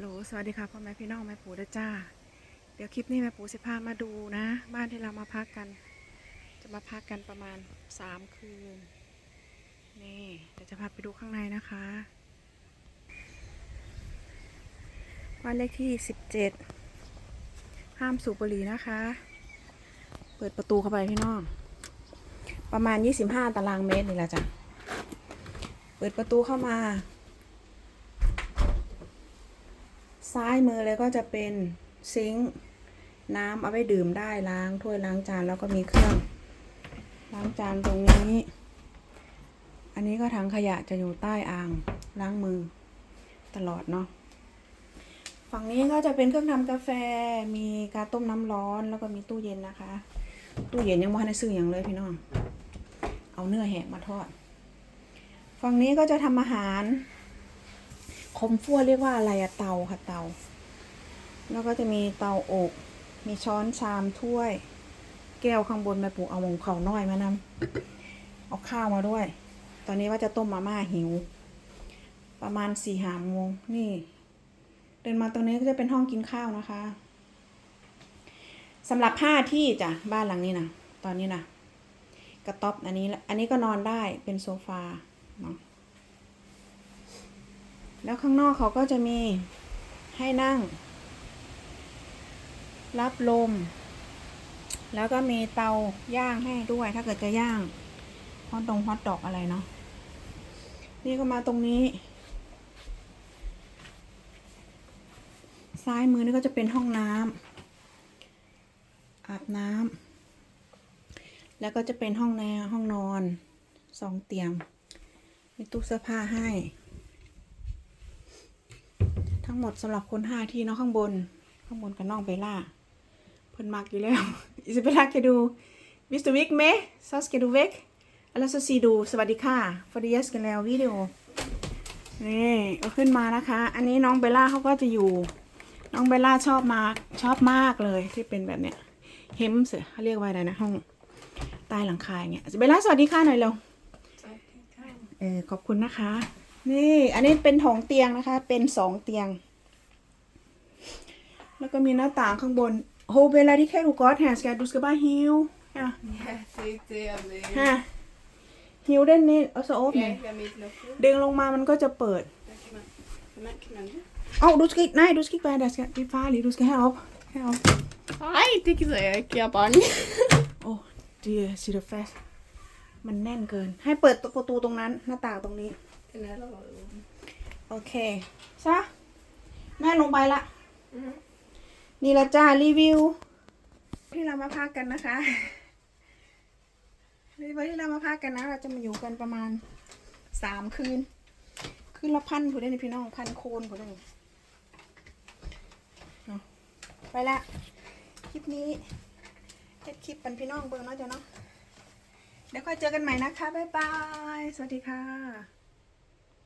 ฮัลโหล สวัสดีค่ะพ่อแม่พี่น้องแม่ปู่ด้วยจ้า เดี๋ยวคลิปนี้แม่ปู่สิพามาดูนะ บ้านที่เรามาพักกัน จะมาพักกันประมาณสามคืน นี่เดี๋ยวจะพาไปดูข้างในนะคะบ้านเลขที่สิบเจ็ดห้ามสูบบุหรี่นะคะ เปิดประตูเข้าไปพี่น้อง ประมาณยี่สิบห้าตารางเมตรนี่แหละจ้ะ เปิดประตูเข้ามา ซ้ายมือเลยก็จะเป็นซิงค์น้ำเอาไว้ดื่มได้ล้างถ้วยล้างจานแล้วก็มีเครื่อง ล้างจานตรงนี้ อันนี้ก็ถังขยะจะอยู่ใต้อ่างล้างมือตลอดเนาะฝั่งนี้ก็จะเป็นเครื่องทำกาแฟ มีกาต้มน้ำร้อน แล้วก็มีตู้เย็นนะคะ ตู้เย็นยังไม่ได้ซื้ออย่างเลยพี่น้อง เอาเนื้อแหกมาทอด ฝั่งนี้ก็จะทำอาหาร คมฟั่วเรียกว่าอะไรอะเตาค่ะเตา แล้วก็จะมีเตาอบ มีช้อนชามถ้วย แก้วข้างบนแม่ปูเอาหมงเขาน้อยมานำเอาข้าวมาด้วย ตอนนี้ว่าจะต้มมาม่าหิว ประมาณสี่หามโมงนี่ เดินมาตรงนี้ก็จะเป็นห้องกินข้าวนะคะสำหรับห้าที่จ้ะบ้านหลังนี้นะตอนนี้นะกระต๊อบอันนี้ อันนี้ก็นอนได้เป็นโซฟาเนาะ แล้วข้างนอกเขาก็จะมีให้นั่ง รับลม แล้วก็มีเตาย่างให้ด้วย ถ้าเกิดจะย่างฮอตดงฮอตดอกอะไรเนาะนี่ก็มาตรงนี้ ซ้ายมือนี่ก็จะเป็นห้องน้ำอาบน้ำแล้วก็จะเป็นห้องแนห้องนอนสองเตียง มีตู้เสื้อผ้าให้ ทั้งหมดสำหรับคนห้าที่เนาะข้างบน ข้างบนกับน้องเบลล่าเพิ่นมักอยู่แล้วอิสเบลล่าแกดูวิสต์วิกเมซอสแกดูเวกแล้วก็ซีดูสวัสดีค่ะฟอร์ดิสกันแล้ววิดีโอนี่เอาขึ้นมานะคะ อันนี้น้องเบลล่าเขาก็จะอยู่ น้องเบลล่าชอบมากชอบมากเลยที่เป็นแบบเนี้ยเฮมส์เขาเรียกว่าอะไรนะห้องใต้หลังคาอย่างเงี้ยเบลล่าสวัสดีค่ะหน่อยเร็วเออขอบคุณนะคะ นี่อันนี้เป็นถงเตียงนะคะ เป็นสองเตียง แล้วก็มีหน้าต่างข้างบนโฮเวลาที่แค่ดูกอดแฮสแกดูสกบ้าฮิวฮะ Jättetrevlig. ฮะฮิวเด่นนี่เอาโซโอฟเนี่ย Egentligen mitt locker. ดึงลงมามันก็จะเปิด Men knall. เอ้าดูสกิกนายดูสกิกไปเดี๋ยวสกิกฟ้าหรือดูสกิกให้เอาให้เอา Nej, det gider jeg ikke. Jeg er barn. โอ้ดีซีเดฟสมันแน่นเกิน ให้เปิดประตูตรงนั้นหน้าต่างตรงนี้ Den här lådan. โอเคซะแม่ลงไปละ นี่ละจ้ารีวิว ที่เรามาพักกันนะคะรีวิวที่เรามาพักกันนะ เราจะมาอยู่กันประมาณสามคืน คืนละพันผู้ได้ในพี่น้องพันโคนผู้ได้นี่เนาะไปละคลิปนี้เฮ็ดคลิปปันพี่น้องเบิ่งเนาะจ้ะเนาะเดี๋ยวค่อยเจอกันใหม่นะคะ บ๊ายบาย สวัสดีค่ะ